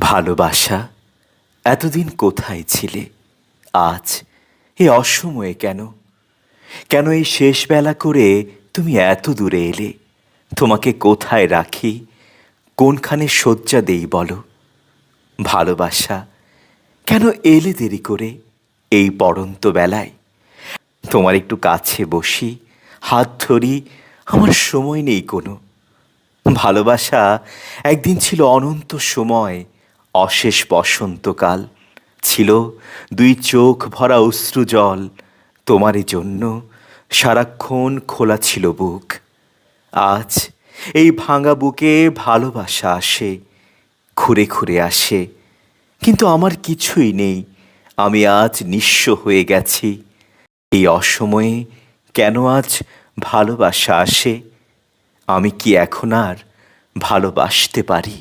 ভালোবাসা? এতদিন কোথায় ছিলে? আজ? এ অসময়ে কেন? কেন এই শেষ বেলা করে তুমি এত দূরে এলে? তোমাকে কোথায় রাখি? কোনখানে শয্যা দেই বলো? ভালোবাসা? কেন এলে দেরি করে এই পড়ন্ত বেলায়? তোমার একটু কাছে বসি, হাত ধরি, আমার সময় নেই কোনো। ভালোবাসা একদিন ছিল অনন্ত সময় অশেষ বসন্তকাল। ছিল দুই চোখ ভরা অশ্রু জল, তোমারই জন্য সারাক্ষণ খোলা ছিল বুক। আজ এই ভাঙা বুকে ভালোবাসা আসে খুঁড়ে ঘুরে আসে, কিন্তু আমার কিছুই নেই, আমি আজ নিঃস্ব হয়ে গেছি। এই অসময়ে কেন আজ ভালোবাসা আসে? আমি কি এখন আর ভালোবাসতে পারি?